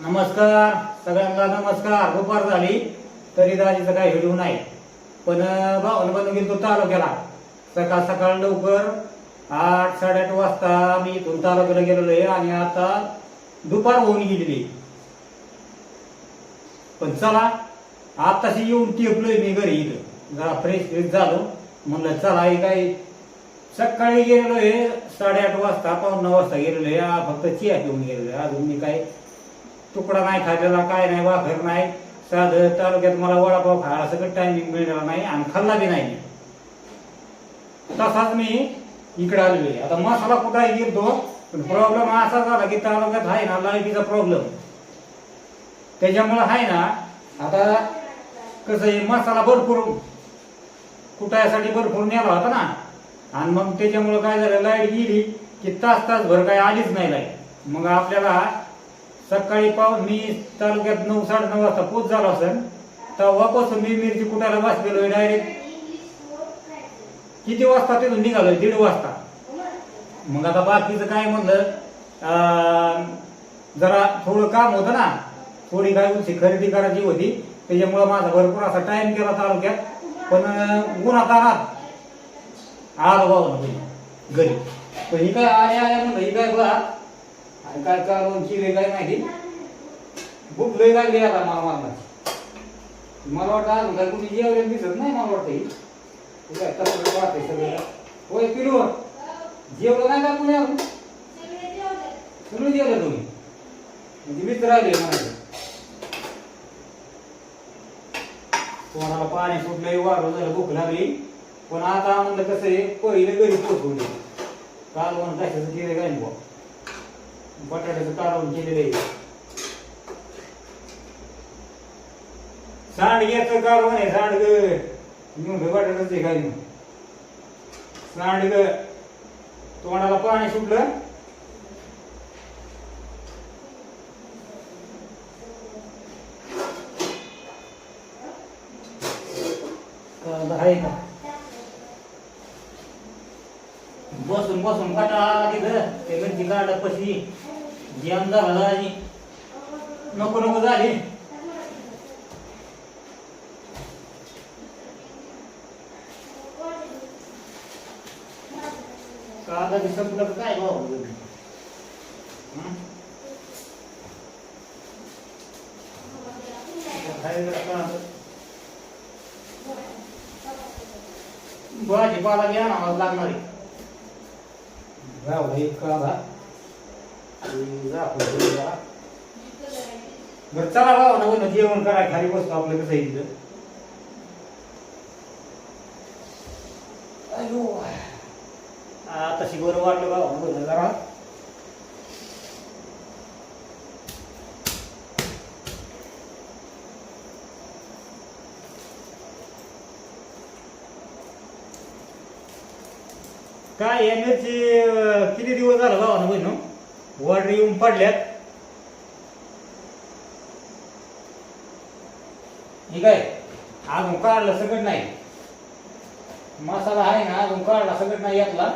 नमस्कार सगळ्यांना नमस्कार. दुपार झाली तरी दाजीचं काही व्हिडिओ नाही. पण भावानं बनवून गेलो तालुक्याला. सकाळ सकाळ लवकर आठ साडेआठ वाजता मी इथून तालुक्याला गेलेलो आहे आणि आता दुपार होऊन गेलेली पण चला आताशी येऊन टेपलोय मी घरी इथं. जरा फ्रेश फ्रेश झालो. म्हणलं चला हे काय सकाळी गेलेलो आहे साडेआठ वाजता पाऊण नऊ वाजता गेलेलो आहे. फक्त चिया पिऊन गेलेलो आहे. अजून मी काय तुकडा नाही खाल्लेला काय नाही वाखर नाही. साधं तालुक्यात मला वडापाव खायला सगळं टायमिंग मिळाला नाही आणि खाल्ला बी नाही तसाच मी इकडे आलेलो आहे. आता मसाला कुठे गेलतो पण प्रॉब्लेम असा झाला की तालुक्यात आहे ना लाईटीचा प्रॉब्लेम त्याच्यामुळं आहे ना आता कसं आहे मसाला भरपूर कुटायसाठी भरपूर नेला होता ना. आणि मग त्याच्यामुळं काय झालं लाइट गेली की तास तास भर काय आलीच नाही लाइट. मग आपल्याला सकाळी पाऊस मी तालुक्यात नऊ साडे नऊ वाजता पोच झाला असेल तेव्हापासून मी मिरची कुटायला बसलेलो डायरेक्ट किती वाजता तिथून निघालोय? दीड वाजता. मग आता बाकीचं काय म्हणलं जरा थोडं काम होतं ना थोडी काय उंची खरेदी करायची होती त्याच्यामुळं माझा भरपूर असा टाइम केला तालुक्यात. पण ऊन उन्हात आणत आलो बाबा घरी. पण ही काय आल्या आल्या म्हणलं ही काय बघा आणि काय कालवण चिरे काय माहिती भूक लय लागली आता मला मला मला वाटतं अजून काय कुणी जेवले दिसत नाही मला वाटतं ही. हे तसं वाटतंय सगळं. होय पिलू जेवलं नाही का कुणी अजून? सगळं जेवलं तुम्ही. म्हणजे मित्र आले म्हणायचं. कोणाला पाणी सुटलंय वाढलं झालं भूक लागली. पण आता म्हणलं कसं आहे पहिले घरी पोचवले कालवण कशाचं केलं काय नाही बुवा. बटाट्याचं कालवण केलेलं आहे सांडग्याचं कालवण आहे सांडग घेऊन घे बटाट्याचं आहे काय सांडग तोंडाला पाणी सुटलं कांदा आहे का बसून काटा कटाळा तिथं ते मिरची काढत पशी. जेवण झाला आणि नको नको झाली. कांदा बी संपलं काय भाव हं? खायला भाजीपाला घ्या ना मला लागणार आहे. राव एक कांदा आणि झाकून जरा. बरं चला बाबा ना बोल जेवण करा खाली बसतो आपलं कसं आहे तिथं अयो आता तशी बरं वाटलं बाबा ना बोल जरा काय या मिरची किती दिवस झाला बाबा ना बहिण? वड येऊन पडल्यात. हे काय? अजून काढलं सगळं नाही. मसाला आहे ना अजून काढला सगळं नाही यातला.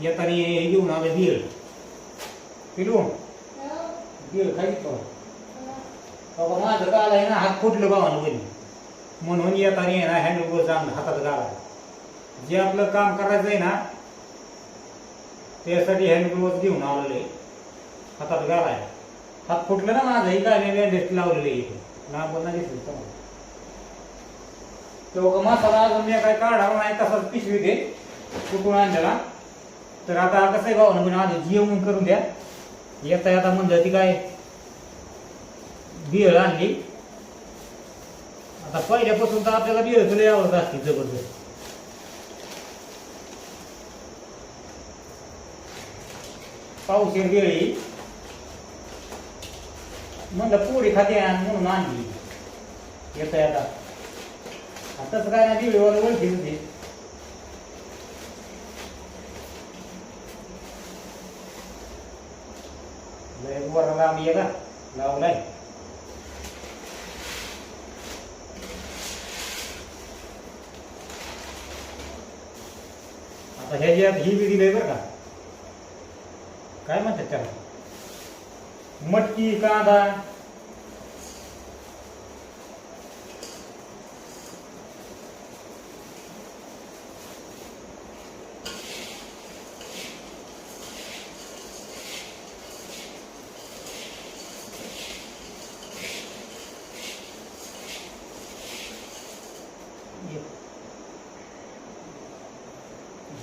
येताना घेऊन आलं बीळ पिलू बीळ खायचं बाबा माझं काल आहे ना हात फुटलं बाबानं बहिणी. म्हणून येताना आहे ना हँडल हातात घाला जे आपलं काम करायचं आहे ना त्यासाठी हँडग्लोव्ह घेऊन आलेले हातात घालाय हात फुटलं ना माझंही काय बँडेज लावलेले इथे. लांब नाही दिसलं तुम्हाला. तो मसाला अजून मी काय काढावा नाही तसाच पिशवी दे कुठून आणलेला? तर आता कसं आहे भाऊ म्हणजे आधी जेवण करून द्या. येता येता म्हणजे ती काय बिळ आणली. आता पहिल्यापासून तर आपल्याला बिळ तुला आवडत असते जबरदस्त. पाऊस वेळी. म्हणलं पोळी खाते आणि म्हणून आणली. येता आता. आताच काय नाही दिवेवाला ओळखी होती. लय वराला आम्ही येला लावलाय. आता ह्याच्यात ही बी दिलंय बरं का? काय म्हणतात त्याला? मटकी कांदा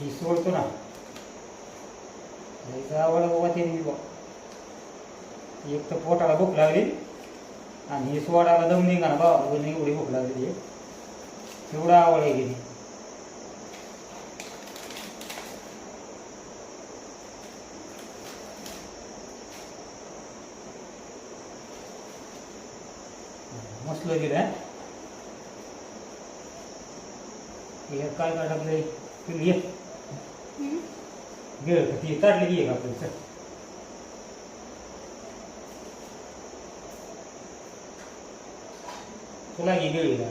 ही सोडतो ना लई आवड बाबा ते बा एक तर पोटाला भूक लागली आणि हे सोडायला दम निघा ना बाबा एवढी भूक लागली एवढा आवड आहे गेली मसलं गेलं हे काय काय टाकलंय ये गिळ ती काढली की एक आपण चल तुला घे गिळीला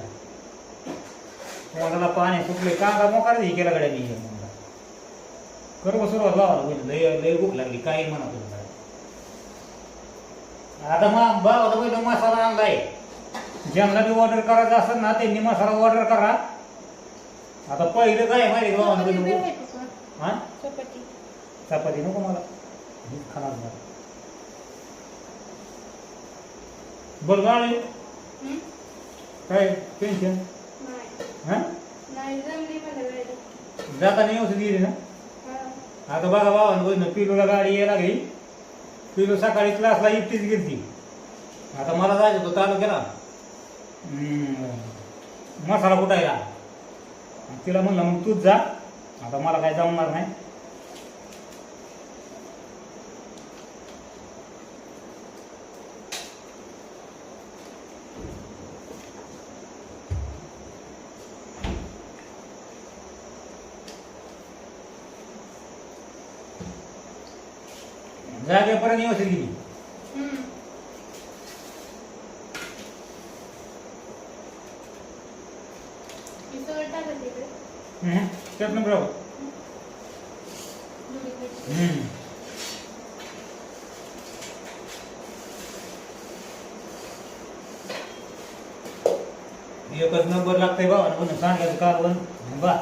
तोंडाला पाणी सुटले कांदा मोकार हे केला गड्या मी म्हणला कर सुरुवात लावा होईल लय लय भूक लागली काही म्हणा तुला आता मग बाबाला पहिलं मसाला आणलाय ज्यांना बी ऑर्डर करायचं असेल ना त्यांनी मसाला ऑर्डर करा आता पहिलं काय माहिती बाबा हा? चपाती. चपाती नको मला. हीच खाणार नाही. बरं हं? काय टेन्शन नाही. हा? नाही जमली मला वेळेला. जाताना व्यवस्थित गेली ना? हा. आता बघा बाबांना पिलूला गाडी यायला लागली. पिलू सकाळी क्लासला एकटीच गेलती. आता मला जायचं होतं तालुक्याला. मसाला कुटायला. तिला म्हणलं मग तूच जा. आता मला काय जमणार नाही. जागेपर्यंत व्यवस्थित गेली सगळं टाकत इकडे. हम्म, त्यात नंबर हम्म. एकच नंबर लागतंय बाबा म्हणून सांगायचं कारवण बा.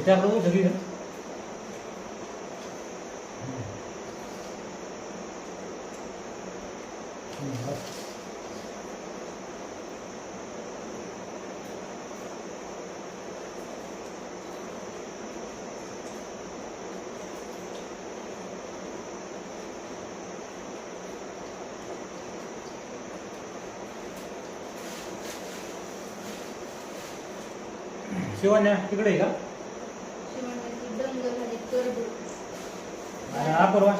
मी टाकलं होतं की शिवण्या तिकडे आहे का परवा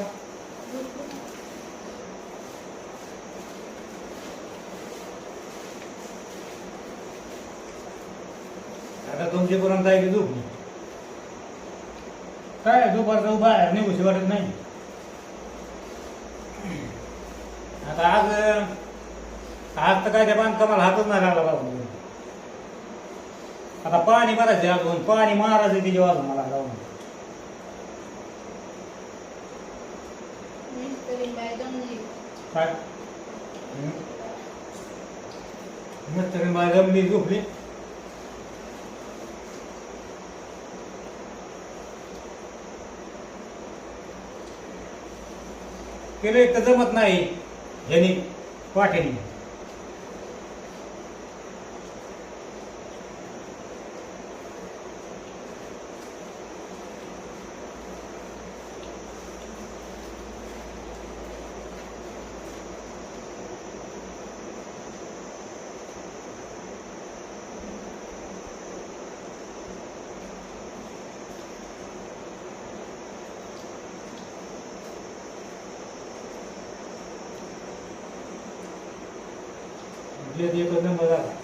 आता तुमच्यापर्यंत आहे की झोपली? काय दुपारचं बाहेर निघूशी वाटत नाही. आता आज आज तर काय त्या बांधकामाला हातच नाही लागला बाबा. आता पाणी मारायचे अजून पाणी मारायचं तिच्या अजून मला. काय? मस्त माझ्या मी झोपले. केलं एक तर जमत नाही ह्यानी वाटेनी. जे एकच नंबर झाला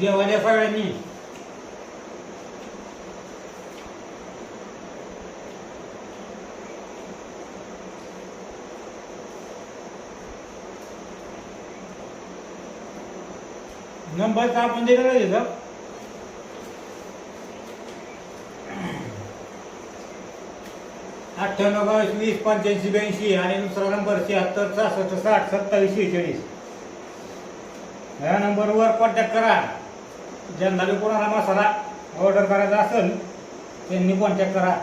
जेवायला सगळ्यांनी नंबर तर आपण दिलेला आहे अठ्ठ्याण्णव बावीस वीस पंच्याऐंशी ब्याऐंशी आणि दुसरा नंबर शहात्तर सहासष्ट साठ सत्तावीस शेहेचाळीस. ह्या नंबरवर कॉन्टॅक्ट करा. ज्यांना कोणाला मसाला ऑर्डर करायचा असेल त्यांनी कॉन्टॅक्ट करा.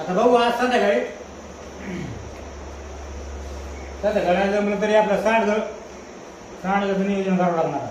आता भाऊ आज संध्याकाळी. संध्याकाळी जमलं तरी आपलं सांडगं सांडगं नियोजन करावं लागणार.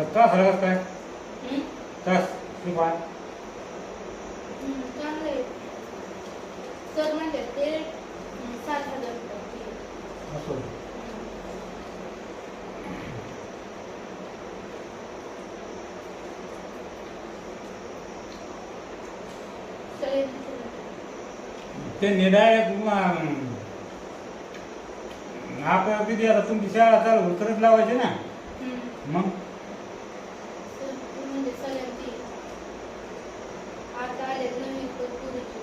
बरं तास झाला का काय हम्म? तास सर म्हणते ते हम्म, सात हजार रुपये असो सगळे त्यांनी डायरेक्ट आपल्याला किती आता तुमची शाळा चालू होईल तरच लावायची ना? मग सर म्हणजे सगळ्यांची आता आले नवीन पुरीची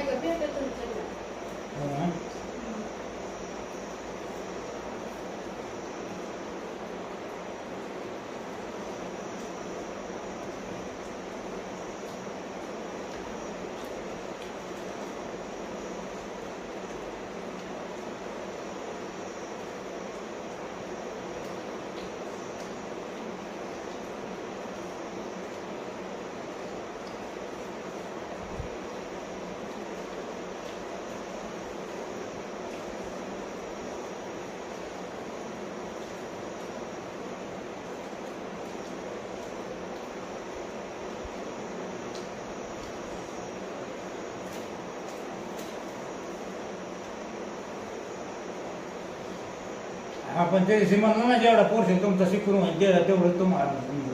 पण आपण ते दिवशी म्हणलं ना जेवढा पोर्शन तुमचा शिकून होईल तेवढं तेवढं तुम्हाला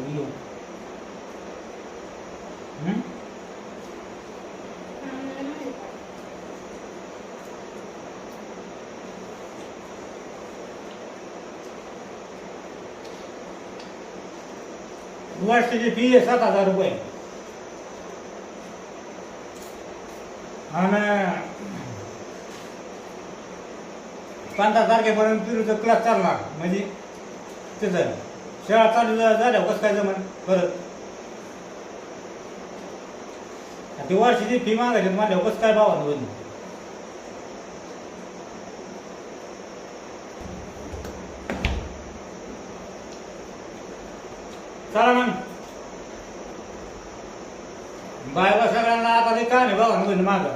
येऊ हं? आम्हाला माहिती आहे. वर्षाची फी आहे सात हजार रुपये आणि पंधरा तारखेपर्यंत पिरूचा क्लास चालणार. म्हणजे त्याचं शाळा चालू झाल्या झाल्यावर कसं काय जमन? परत ती वर्षाची फी मागायची माझ्या कसं काय भावानं होईल? चला मग. बाय बा सगळ्यांना आता ते काय नाही भाऊ माग.